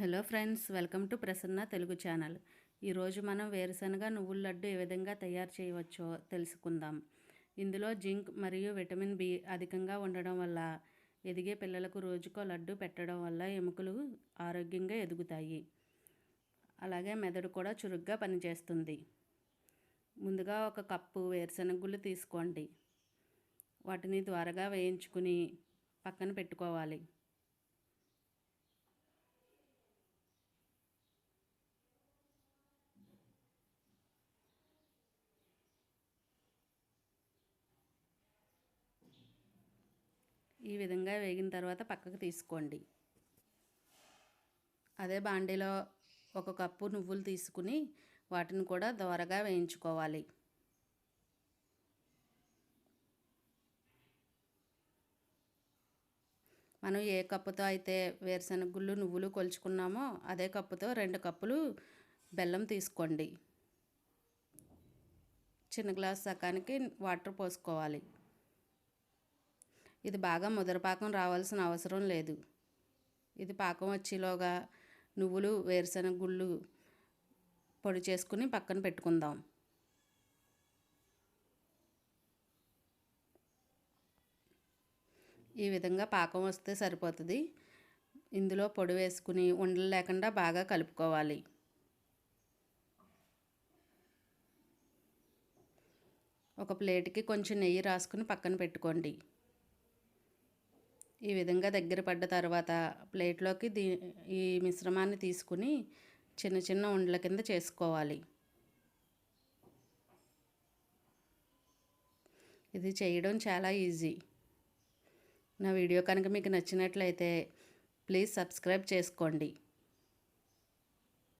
Hello friends welcome to Prasanna Telugu channel. ఈరోజు మనం వేరుశనగ నువ్వుల లడ్డు ఏ విధంగా తయారు చేయవచ్చో తెలుసుకుందాం. ఇందులో జింక్ మరియు విటమిన్ బి అధికంగా ఉండడం వల్ల ఎదిగే పిల్లలకు రోజుకో లడ్డు పెట్టడం వల్ల ఎముకలు ఆరోగ్యంగా ఎదుగుతాయి. అలాగే మెదడు కూడా చురుగ్గా పనిచేస్తుంది. ముందుగా ఒక కప్పు వేరుశనగ గుళ్ళు తీసుకోండి. వాటిని త్వరగా వేయించుకుని పక్కన పెట్టుకోవాలి. ఈ విధంగా వేగిన తర్వాత పక్కకు తీసుకోండి. అదే బాండీలో ఒక కప్పు నువ్వులు తీసుకుని వాటిని కూడా దోరగా వేయించుకోవాలి. మనం ఏ కప్పుతో అయితే వేరుశనగ గుళ్ళు నువ్వులు కొలుచుకున్నామో అదే కప్పుతో రెండు కప్పులు బెల్లం తీసుకోండి. చిన్న గ్లాస్ సకానికి వాటర్ పోసుకోవాలి. ఇది బాగా ముదరపాకం రావాల్సిన అవసరం లేదు. ఇది పాకం వచ్చేలోగా నువ్వులు వేరుశనగ గుళ్ళు పొడి చేసుకుని పక్కన పెట్టుకుందాం. ఈ విధంగా పాకం వస్తే సరిపోతుంది. ఇందులో పొడి వేసుకుని ఉండలు లేకుండా బాగా కలుపుకోవాలి. ఒక ప్లేట్కి కొంచెం నెయ్యి రాసుకుని పక్కన పెట్టుకోండి. ఈ విధంగా దగ్గర పడ్డ తర్వాత ప్లేట్లోకి దీ ఈ మిశ్రమాన్ని తీసుకుని చిన్న చిన్న ఉండల కింద చేసుకోవాలి. ఇది చేయడం చాలా ఈజీ. నా వీడియో కనుక మీకు నచ్చినట్లయితే ప్లీజ్ సబ్స్క్రైబ్ చేసుకోండి.